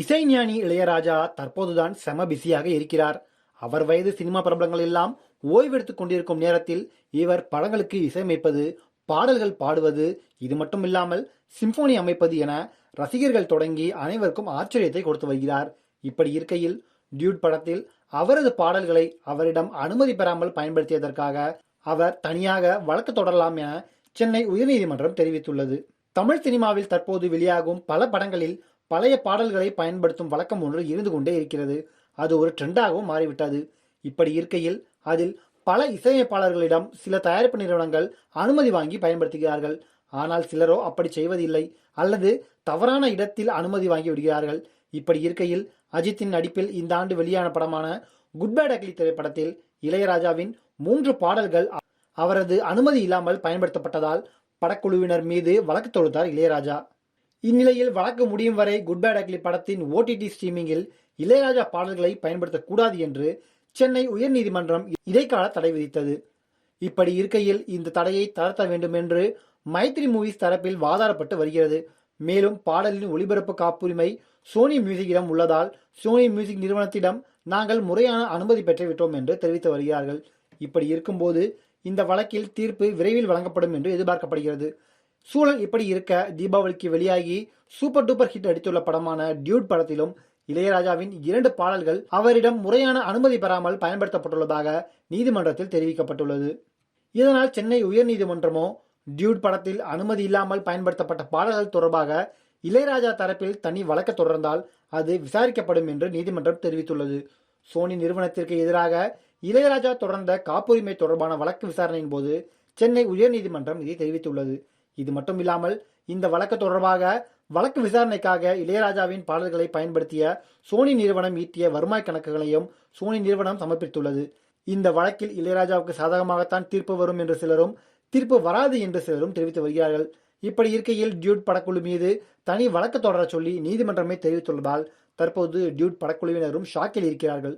இசைஞானி இளையராஜா தற்போதுதான் செம பிஸியாக இருக்கிறார். அவர் வயது சினிமா பிரபலங்கள் எல்லாம் ஓய்வெடுத்துக் கொண்டிருக்கும் நேரத்தில் இவர் படங்களுக்கு இசையமைப்பது பாடல்கள் பாடுவது இது மட்டும் இல்லாமல் சிம்போனி அமைப்பது என ரசிகர்கள் தொடங்கி அனைவருக்கும் ஆச்சரியத்தை கொடுத்து வருகிறார். இப்படி இருக்கையில் டியூட் படத்தில் அவரது பாடல்களை அவரிடம் அனுமதி பெறாமல் பயன்படுத்தியதற்காக அவர் தனியாக வழக்கு தொடரலாம் என சென்னை உயர்நீதிமன்றம் தெரிவித்துள்ளது. தமிழ் சினிமாவில் தற்போது வெளியாகும் பல படங்களில் பழைய பாடல்களை பயன்படுத்தும் வழக்கம் ஒன்று இருந்து கொண்டே இருக்கிறது. அது ஒரு ட்ரெண்டாகவும் மாறிவிட்டது. இப்படி இருக்கையில் அதில் பல இசையமைப்பாளர்களிடம் சில தயாரிப்பு நிறுவனங்கள் அனுமதி வாங்கி பயன்படுத்துகிறார்கள். ஆனால் சிலரோ அப்படி செய்வதில்லை. அல்லது தவறான இடத்தில் அனுமதி வாங்கி விடுகிறார்கள். இப்படி இருக்கையில் அஜித்தின் நடிப்பில் இந்த ஆண்டு வெளியான படமான குட் பேட் அக்லி திரைப்படத்தில் இளையராஜாவின் மூன்று பாடல்கள் அவரது அனுமதி இல்லாமல் பயன்படுத்தப்பட்டதால் படக்குழுவினர் மீது வழக்கு தொடுத்தார் இளையராஜா. இந்நிலையில் வழக்கு முடியும் வரை குட் பை அக்லி படத்தின் ஓடிடி ஸ்ட்ரீமிங்கில் இளையராஜா பாடல்களை பயன்படுத்தக்கூடாது என்று சென்னை உயர்நீதிமன்றம் இடைக்கால தடை விதித்தது. இப்படி இருக்கையில் இந்த தடையை தளர்த்த வேண்டும் என்று மைத்ரி மூவிஸ் தரப்பில் வாதாடப்பட்டு வருகிறது. மேலும் பாடலின் ஒளிபரப்பு காப்புரிமை சோனி மியூசிக்கிடம் உள்ளதால் சோனி மியூசிக் நிறுவனத்திடம் நாங்கள் முறையான அனுமதி பெற்றுவிட்டோம் என்று தெரிவித்து வருகிறார்கள். இப்படி இருக்கும்போது இந்த வழக்கில் தீர்ப்பு விரைவில் வழங்கப்படும் என்று எதிர்பார்க்கப்படுகிறது. சூழல் இப்படி இருக்க தீபாவளிக்கு வெளியாகி சூப்பர் டூப்பர் ஹிட் அடித்துள்ள படமான டியூட் படத்திலும் இளையராஜாவின் இரண்டு பாடல்கள் அவரிடம் முறையான அனுமதி பெறாமல் பயன்படுத்தப்பட்டுள்ளதாக நீதிமன்றத்தில் தெரிவிக்கப்பட்டுள்ளது. இதனால் சென்னை உயர்நீதிமன்றமோ டியூட் படத்தில் அனுமதி இல்லாமல் பயன்படுத்தப்பட்ட பாடல்கள் தொடர்பாக இளையராஜா தரப்பில் தனி வழக்கு தொடர்ந்தால் அது விசாரிக்கப்படும் என்று நீதிமன்றம் தெரிவித்துள்ளது. சோனி நிறுவனத்திற்கு எதிராக இளையராஜா தொடர்ந்த காப்புரிமை தொடர்பான வழக்கு விசாரணையின் போது சென்னை உயர்நீதிமன்றம் இதை தெரிவித்துள்ளது. இது மட்டும் இல்லாமல் இந்த வழக்கு தொடர்பாக வழக்கு விசாரணைக்காக இளையராஜாவின் பாடல்களை பயன்படுத்திய சோனி நிறுவனம் ஈட்டிய வருமாய் கணக்குகளையும் சோனி நிறுவனம் சமர்ப்பித்துள்ளது. இந்த வழக்கில் இளையராஜாவுக்கு சாதகமாகத்தான் தீர்ப்பு வரும் என்று சிலரும் தீர்ப்பு வராது என்று சிலரும் தெரிவித்து வருகிறார்கள். இப்படி இருக்கையில் டியூட் படக்குழு மீது தனி வழக்கு தொடர சொல்லி நீதிமன்றமே தெரிவித்துள்ளதால் தற்போது டியூட் படக்குழுவினரும் ஷாக்கில் இருக்கிறார்கள்.